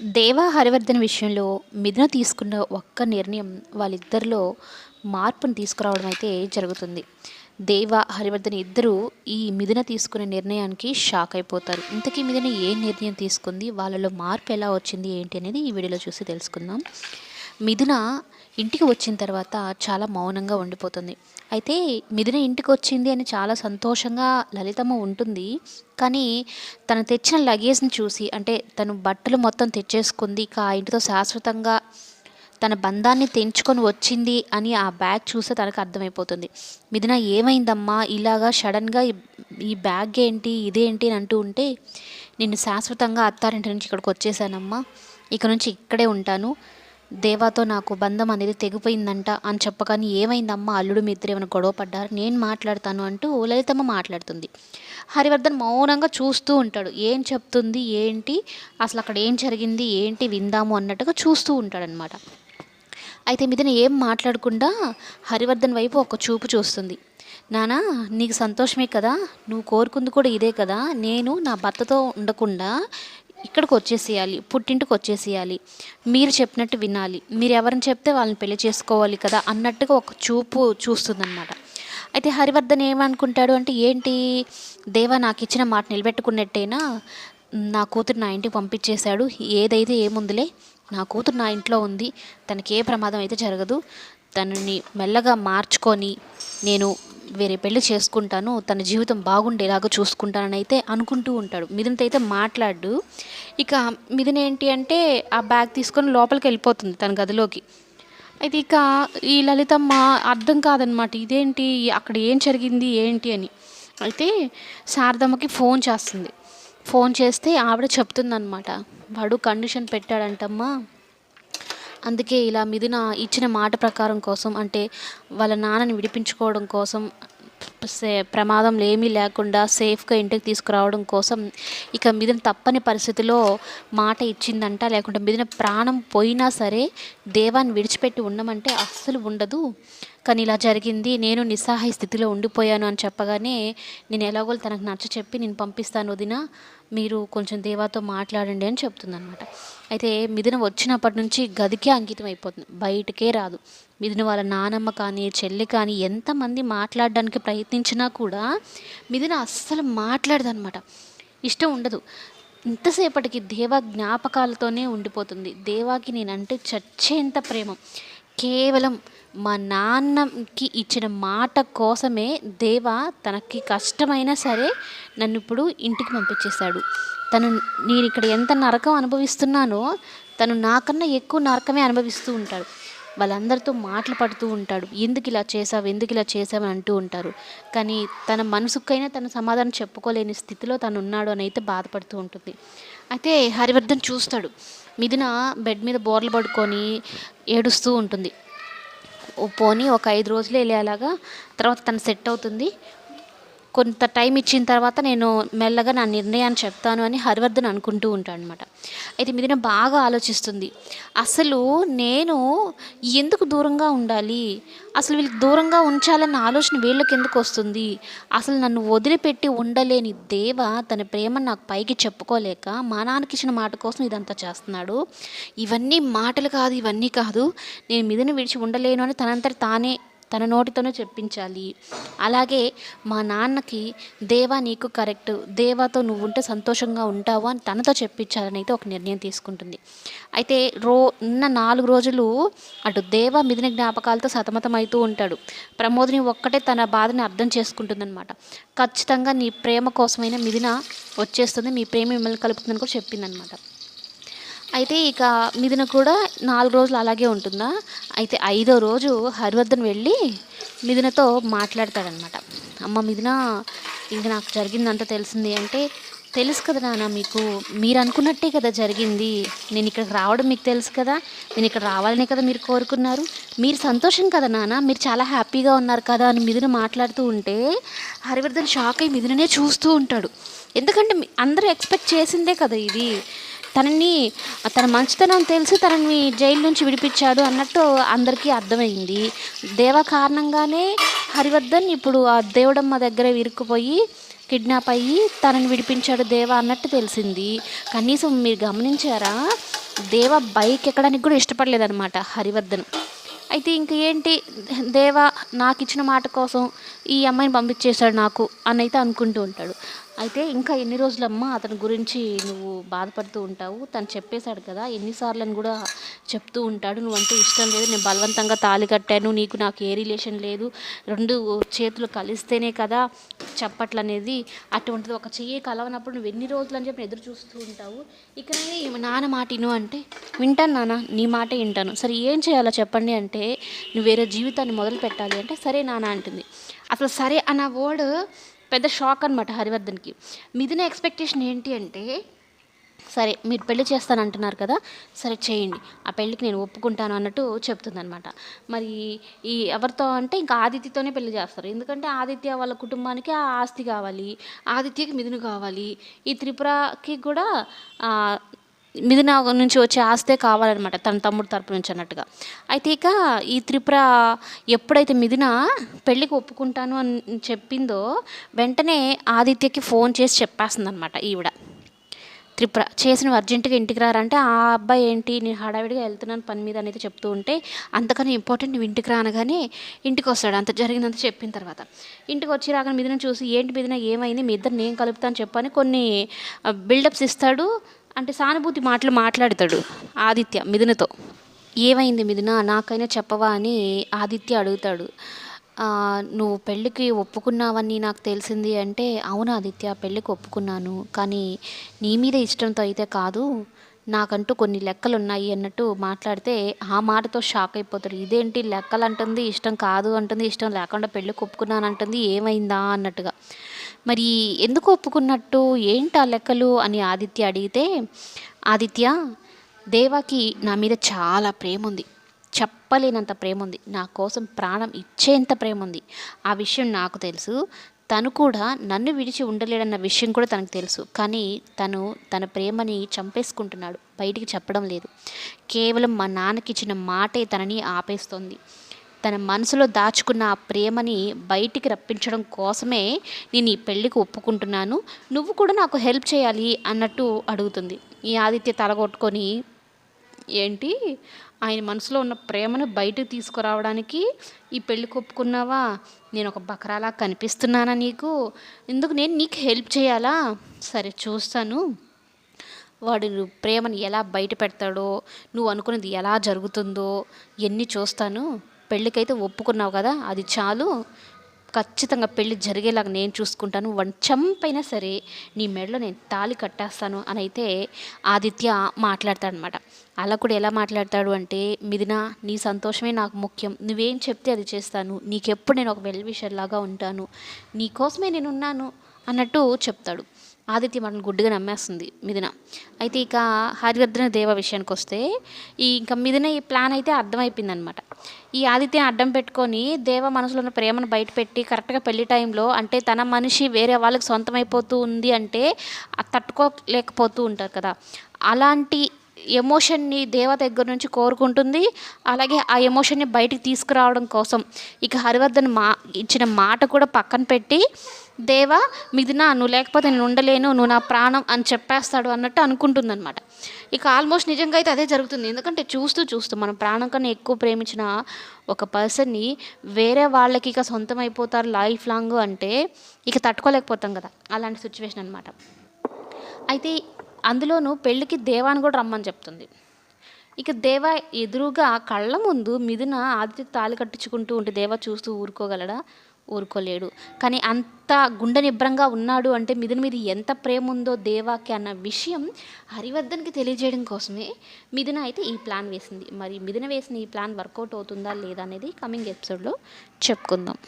దేవా హరివర్ధన్ విషయంలో మిథున తీసుకున్న ఒక్క నిర్ణయం వాళ్ళిద్దరిలో మార్పును తీసుకురావడం అయితే జరుగుతుంది. దేవ హరివర్ధన్ ఇద్దరు ఈ మిథున తీసుకున్న నిర్ణయానికి షాక్ అయిపోతారు. ఇంతకీ మిథున ఏ నిర్ణయం తీసుకుంది? వాళ్ళలో మార్పు ఎలా వచ్చింది ఏంటి అనేది ఈ వీడియోలో చూసి తెలుసుకుందాం. మిథున ఇంటికి వచ్చిన తర్వాత చాలా మౌనంగా ఉండిపోతుంది. అయితే మిథున ఇంటికి వచ్చింది అని చాలా సంతోషంగా లలితమ్మ ఉంటుంది. కానీ తను తెచ్చిన లగేజ్ని చూసి అంటే తను బట్టలు మొత్తం తెచ్చేసుకుంది ఇక ఆ ఇంటితో శాశ్వతంగా తన బంధాన్ని తెంచుకొని వచ్చింది అని ఆ బ్యాగ్ చూస్తే తనకు అర్థమైపోతుంది. మిథున ఏమైందమ్మా? ఇలాగా సడన్గా ఈ- బ్యాగ్ ఏంటి ఇదేంటి అని అంటూ ఉంటే నేను శాశ్వతంగా అత్తారింటి నుంచి ఇక్కడికి వచ్చేసానమ్మా. ఇక నుంచి ఇక్కడే ఉంటాను. దేవాతో నాకు బంధం అనేది తెగిపోయిందంట అని చెప్పగానే ఏమైందమ్మా? అల్లుడు మీ ఏమైనా గొడవ పడ్డారు? నేను మాట్లాడతాను అంటూ లలితమ్మ మాట్లాడుతుంది. హరివర్ధన్ మౌనంగా చూస్తూ ఉంటాడు. ఏం చెప్తుంది? ఏంటి? అసలు అక్కడ ఏం జరిగింది? ఏంటి? విందాము అన్నట్టుగా చూస్తూ ఉంటాడనమాట అయితే మీదన ఏం మాట్లాడకుండా హరివర్ధన్ వైపు ఒక చూపు చూస్తుంది. నానా నీకు సంతోషమే కదా? నువ్వు కోరుకుంది కూడా ఇదే కదా? నేను నా భర్తతో ఉండకుండా ఇక్కడికి వచ్చేసేయాలి పుట్టింటికి వచ్చేసేయాలి మీరు చెప్పినట్టు వినాలి. మీరు ఎవరిని చెప్తే వాళ్ళని పెళ్ళి చేసుకోవాలి కదా అన్నట్టుగా ఒక చూపు చూస్తుందన్నమాట. అయితే హరివర్ధన్ ఏమనుకుంటాడు అంటే ఏంటి? దేవా నాకు ఇచ్చిన మాట నిలబెట్టుకున్నట్టేనా? నా కూతురు నా ఇంటికి పంపించేశాడు. ఏదైతే ఏముందిలే నా కూతురు నా ఇంట్లో ఉంది. తనకి ఏ ప్రమాదం అయితే జరగదు. తనని మెల్లగా మార్చుకొని నేను వేరే పెళ్ళి చేసుకుంటాను తన జీవితం బాగుండేలాగా చూసుకుంటానని అయితే అనుకుంటూ ఉంటాడు. మిథున్తో అయితే మాట్లాడు ఇక మిథున్ ఏంటి అంటే ఆ బ్యాగ్ తీసుకొని లోపలికి వెళ్ళిపోతుంది తన గదిలోకి. అయితే ఇక ఈ లలితమ్మ అర్థం కాదనమాట ఇదేంటి అక్కడ ఏం జరిగింది ఏంటి అని. అయితే శారదమ్మకి ఫోన్ చేస్తుంది. ఫోన్ చేస్తే ఆవిడ చెప్తుందనమాట వాడు కండిషన్ పెట్టాడంటమ్మా అందుకే ఇలా మిథున ఇచ్చిన మాట ప్రకారం కోసం అంటే వాళ్ళ నాన్నని విడిపించుకోవడం కోసం సే ప్రమాదంలో ఏమీ లేకుండా సేఫ్గా ఇంటికి తీసుకురావడం కోసం ఇక మిథున తప్పని పరిస్థితిలో మాట ఇచ్చిందంట. లేకుంటే మిథున ప్రాణం పోయినా సరే దేవాన్ని విడిచిపెట్టి ఉండమంటే అస్సలు ఉండదు. కానీ ఇలా జరిగింది. నేను నిస్సహాయ స్థితిలో ఉండిపోయాను అని చెప్పగానే నేను ఎలాగో తనకు నచ్చ చెప్పి నేను పంపిస్తాను వదిన మీరు కొంచెం దేవాతో మాట్లాడండి అని చెప్తుందనమాట అయితే మిథున వచ్చినప్పటి నుంచి గదికే అంకితం అయిపోతుంది. బయటకే రాదు. మిథున వాళ్ళ నానమ్మ కానీ చెల్లి కానీ ఎంతమంది మాట్లాడడానికి ప్రయత్నించినా కూడా మిథున అస్సలు మాట్లాడదనమాట. ఇష్టం ఉండదు. ఇంతసేపటికి దేవ జ్ఞాపకాలతోనే ఉండిపోతుంది. దేవాకి నేనంటే చచ్చేంత ప్రేమ. కేవలం మా నాన్నకి ఇచ్చిన మాట కోసమే దేవ తనకి కష్టమైనా సరే నన్ను ఇప్పుడు ఇంటికి పంపించేశాడు. తను నేను ఇక్కడ ఎంత నరకం అనుభవిస్తున్నానో తను నాకన్నా ఎక్కువ నరకమే అనుభవిస్తూ ఉంటాడు. వాళ్ళందరితో మాటలు పడుతూ ఉంటాడు. ఎందుకు ఇలా చేసావు ఎందుకు ఇలా చేసావు అని అంటూ ఉంటారు. కానీ తన మనసుకైనా తన సమాధానం చెప్పుకోలేని స్థితిలో తను ఉన్నాడు అని అయితే బాధపడుతూ ఉంటుంది. అయితే హరివర్ధన్ చూస్తాడు. మిథున బెడ్ మీద బోర్లు పడుకొని ఏడుస్తూ ఉంటుంది. ఓ పోనీ ఒక ఐదు రోజులు వెళ్ళేలాగా తర్వాత తను సెట్ అవుతుంది. కొంత టైం ఇచ్చిన తర్వాత నేను మెల్లగా నా నిర్ణయాన్ని చెప్తాను అని హరివర్ధన్ అనుకుంటూ ఉంటాడు అనమాట అయితే మిథున బాగా ఆలోచిస్తుంది. అసలు నేను ఎందుకు దూరంగా ఉండాలి? అసలు వీళ్ళకి దూరంగా ఉంచాలన్న ఆలోచన వీళ్ళకి ఎందుకు వస్తుంది? అసలు నన్ను వదిలిపెట్టి ఉండలేని దేవ తన ప్రేమను నాకు పైకి చెప్పుకోలేక మా నాన్నకి ఇచ్చిన మాట కోసం ఇదంతా చేస్తున్నాడు. ఇవన్నీ మాటలు కాదు ఇవన్నీ కాదు. నేను మిథున విడిచి ఉండలేను అని తనంతటి తానే తన నోటితోనే చెప్పించాలి. అలాగే మా నాన్నకి దేవా నీకు కరెక్ట్. దేవాతో నువ్వు ఉంటే సంతోషంగా ఉంటావు అని తనతో చెప్పించాలని అయితే ఒక నిర్ణయం తీసుకుంటుంది. అయితే రో ఉన్న నాలుగు రోజులు అటు దేవ మిథున జ్ఞాపకాలతో సతమతమవుతూ ఉంటాడు. ప్రమోదిని ఒక్కటే తన బాధని అర్థం చేసుకుంటుందన్నమాట. ఖచ్చితంగా నీ ప్రేమ కోసమైనా మిథున వచ్చేస్తుంది. మీ ప్రేమ మిమ్మల్ని కలుపుతుందని కూడా చెప్పిందనమాట అయితే ఇక మిథున కూడా నాలుగు రోజులు అలాగే ఉంటుందా? అయితే ఐదో రోజు హరివర్ధన్ వెళ్ళి మిథునతో మాట్లాడతాడనమాట. అమ్మ మిథున ఇది నాకు జరిగిందంతా తెలిసింది అంటే తెలుసు కదా నాన్న మీకు మీరు అనుకున్నట్టే కదా జరిగింది. నేను ఇక్కడికి రావడం మీకు తెలుసు కదా. నేను ఇక్కడ రావాలనే కదా మీరు కోరుకున్నారు. మీరు సంతోషం కదా నాన్న మీరు చాలా హ్యాపీగా ఉన్నారు కదా అని మిథున మాట్లాడుతూ ఉంటే హరివర్ధన్ షాక్ అయ్యి మిథుననే చూస్తూ ఉంటాడు. ఎందుకంటే అందరూ ఎక్స్పెక్ట్ చేసిందే కదా ఇది. తనని తన మంచితనం తెలిసి తనని జైలు నుంచి విడిపించాడు అన్నట్టు అందరికీ అర్థమైంది. దేవ కారణంగానే హరివర్ధన్ ఇప్పుడు ఆ దేవుడమ్మ దగ్గర ఇరుక్కుపోయి కిడ్నాప్ అయ్యి తనని విడిపించాడు దేవ అన్నట్టు తెలిసింది. కనీసం మీరు గమనించారా? దేవ బైక్ ఎక్కడానికి కూడా ఇష్టపడలేదన్నమాట హరివర్ధన్. అయితే ఇంక ఏంటి? దేవ నాకు ఇచ్చిన మాట కోసం ఈ అమ్మాయిని పంపించేశాడు నాకు అని అయితే అనుకుంటూ ఉంటాడు. అయితే ఇంకా ఎన్ని రోజులమ్మా అతని గురించి నువ్వు బాధపడుతూ ఉంటావు? తను చెప్పేశాడు కదా ఎన్నిసార్లు అని కూడా చెప్తూ ఉంటాడు. నువ్వంటే ఇష్టం లేదు నేను బలవంతంగా తాళి కట్టాను నీకు నాకు ఏ రిలేషన్ లేదు రెండు చేతులు కలిస్తేనే కదా చప్పట్లు అనేది అటువంటిది ఒక చెయ్యి కలవనప్పుడు నువ్వు ఎన్ని రోజులు అని చెప్పి ఎదురు చూస్తూ ఉంటావు? ఇక్కడనే నాన్న మాట విను అంటే వింటాను నాన్న నీ మాటే వింటాను. సరే ఏం చేయాలో చెప్పండి అంటే నువ్వు వేరే జీవితాన్ని మొదలు పెట్టాలి అంటే సరే నాన్న అంటుంది. అసలు సరే అన్న వర్డ్ పెద్ద షాక్ అనమాట హరివర్ధన్కి. మిథున ఎక్స్పెక్టేషన్ ఏంటి అంటే సరే మీరు పెళ్ళి చేస్తానంటున్నారు కదా సరే చేయండి ఆ పెళ్ళికి నేను ఒప్పుకుంటాను అన్నట్టు చెప్తుందనమాట మరి ఈ ఎవరితో అంటే ఇంకా ఆదిత్యతోనే పెళ్ళి చేస్తారు. ఎందుకంటే ఆదిత్య వాళ్ళ కుటుంబానికి ఆ ఆస్తి కావాలి ఆదిత్యకి మిథును కావాలి. ఈ త్రిపురకి కూడా మిథున నుంచి వచ్చే ఆస్తే కావాలన్నమాట తన తమ్ముడు తరపు నుంచి అన్నట్టుగా. అయితే ఇక ఈ త్రిపుర ఎప్పుడైతే మిథున పెళ్ళికి ఒప్పుకుంటాను అని చెప్పిందో వెంటనే ఆదిత్యకి ఫోన్ చేసి చెప్పేస్తుంది అనమాట ఈవిడ. త్రిపుర చేసిన అర్జెంటుగా ఇంటికి రారంటే ఆ అబ్బాయి ఏంటి నేను హడావిడిగా వెళ్తున్నాను పని మీద అనేది చెప్తూ ఉంటే అంతకన్నా ఇంపార్టెంట్ నువ్వు ఇంటికి రానగానే ఇంటికి వస్తాడు అంత జరిగిందంత చెప్పిన తర్వాత. ఇంటికి వచ్చి రాగానే మీదన చూసి ఏంటి మీదన ఏమైంది? మీ ఇద్దరు నేను కలుపుతాను చెప్పని కొన్ని బిల్డప్స్ ఇస్తాడు. అంటే సానుభూతి మాటలు మాట్లాడతాడు ఆదిత్య మిథునతో. ఏమైంది మిథున? నాకైనా చెప్పవా అని ఆదిత్య అడుగుతాడు. నువ్వు పెళ్ళికి ఒప్పుకున్నావని నాకు తెలిసింది అంటే అవును ఆదిత్య పెళ్ళికి ఒప్పుకున్నాను. కానీ నీ మీద ఇష్టంతో అయితే కాదు. నాకంటూ కొన్ని లెక్కలు ఉన్నాయి అన్నట్టు మాట్లాడితే ఆ మాటతో షాక్ అయిపోతాడు. ఇదేంటి లెక్కలు అంటుంది ఇష్టం కాదు అంటుంది ఇష్టం లేకుండా పెళ్ళికి ఒప్పుకున్నాను అంటుంది ఏమైందా అన్నట్టుగా. మరి ఎందుకు ఒప్పుకున్నట్టు ఏంటి ఆ లెక్కలు అని ఆదిత్య అడిగితే ఆదిత్య దేవాకి నా మీద చాలా ప్రేమ ఉంది చెప్పలేనంత ప్రేమ ఉంది నా కోసం ప్రాణం ఇచ్చేంత ప్రేమ ఉంది ఆ విషయం నాకు తెలుసు. తను కూడా నన్ను విడిచి ఉండలేడన్న విషయం కూడా తనకు తెలుసు. కానీ తను తన ప్రేమని చంపేసుకుంటున్నాడు. బయటికి చెప్పడం లేదు. కేవలం మా నాన్నకి ఇచ్చిన మాటే తనని ఆపేస్తోంది. తన మనసులో దాచుకున్న ఆ ప్రేమని బయటికి రప్పించడం కోసమే నేను ఈ పెళ్ళికి ఒప్పుకుంటున్నాను. నువ్వు కూడా నాకు హెల్ప్ చేయాలి అన్నట్టు అడుగుతుంది. ఈ ఆదిత్య తలగొట్టుకొని ఏంటి? ఆయన మనసులో ఉన్న ప్రేమను బయటకు తీసుకురావడానికి ఈ పెళ్ళి ఒప్పుకున్నావా? నేను ఒక బకరాలా కనిపిస్తున్నానా నీకు? ఎందుకు నేను నీకు హెల్ప్ చేయాలా? సరే చూస్తాను. వాడు ప్రేమను ఎలా బయట పెడతాడో నువ్వు అనుకున్నది ఎలా జరుగుతుందో ఎన్ని చూస్తాను. పెళ్ళికైతే ఒప్పుకున్నావు కదా అది చాలు. ఖచ్చితంగా పెళ్ళి జరిగేలాగా నేను చూసుకుంటాను. వన్ చంపైనా సరే నీ మెడలో నేను తాళి కట్టేస్తాను అని అయితే ఆదిత్య మాట్లాడతాడనమాట. అలా కూడా ఎలా మాట్లాడతాడు అంటే మిదిన నీ సంతోషమే నాకు ముఖ్యం. నువ్వేం చెప్తే అది చేస్తాను. నీకెప్పుడు నేను ఒక వెల్ లాగా ఉంటాను. నీకోసమే నేను ఉన్నాను అన్నట్టు చెప్తాడు. ఆదిత్య మాటను గుడ్డుగా నమ్మేస్తుంది మిథున. అయితే ఇక హరివర్ధన దేవ విషయానికి వస్తే ఈ ఇంకా మిథున ఈ ప్లాన్ అయితే అర్థమైపోయింది అనమాట ఈ ఆదిత్యని అడ్డం పెట్టుకొని దేవ మనసులో ఉన్న ప్రేమను బయటపెట్టి కరెక్ట్గా పెళ్ళి టైంలో అంటే తన మనిషి వేరే వాళ్ళకి సొంతమైపోతూ ఉంది అంటే తట్టుకోలేకపోతూ ఉంటారు కదా. అలాంటి ఎమోషన్ని దేవ దగ్గర నుంచి కోరుకుంటుంది. అలాగే ఆ ఎమోషన్ని బయటికి తీసుకురావడం కోసం ఇక హరివర్ధన్ మా ఇచ్చిన మాట కూడా పక్కన పెట్టి దేవా మిథున నువ్వు లేకపోతే నేను ఉండలేను నువ్వు నా ప్రాణం అని చెప్పేస్తాడు అన్నట్టు అనుకుంటుందన్నమాట. ఇక ఆల్మోస్ట్ నిజంగా అయితే అదే జరుగుతుంది. ఎందుకంటే చూస్తూ చూస్తూ మనం ప్రాణం కన్నా ఎక్కువ ప్రేమించిన ఒక పర్సన్ని వేరే వాళ్ళకి ఇక సొంతం అయిపోతారు లైఫ్ లాంగ్ అంటే ఇక తట్టుకోలేకపోతాం కదా. అలాంటి సిచ్యువేషన్ అనమాట అయితే అందులోనూ పెళ్ళికి దేవాన్ని కూడా రమ్మని చెప్తుంది. ఇక దేవ ఎదురుగా కళ్ళ ముందు మిదిన ఆదిత్య తాళి కట్టించుకుంటూ ఉంటే దేవ చూస్తూ ఊరుకోగలడా? ఊరుకోలేడు. కానీ అంత గుండె నిబ్రంగా ఉన్నాడు అంటే మిథున మీద ఎంత ప్రేమ ఉందో దేవాకి అన్న విషయం హరివర్ధన్కి తెలియజేయడం కోసమే మిథున అయితే ఈ ప్లాన్ వేసింది. మరి మిథున వేసిన ఈ ప్లాన్ వర్కౌట్ అవుతుందా లేదా అనేది కమింగ్ ఎపిసోడ్లో చెప్పుకుందాం.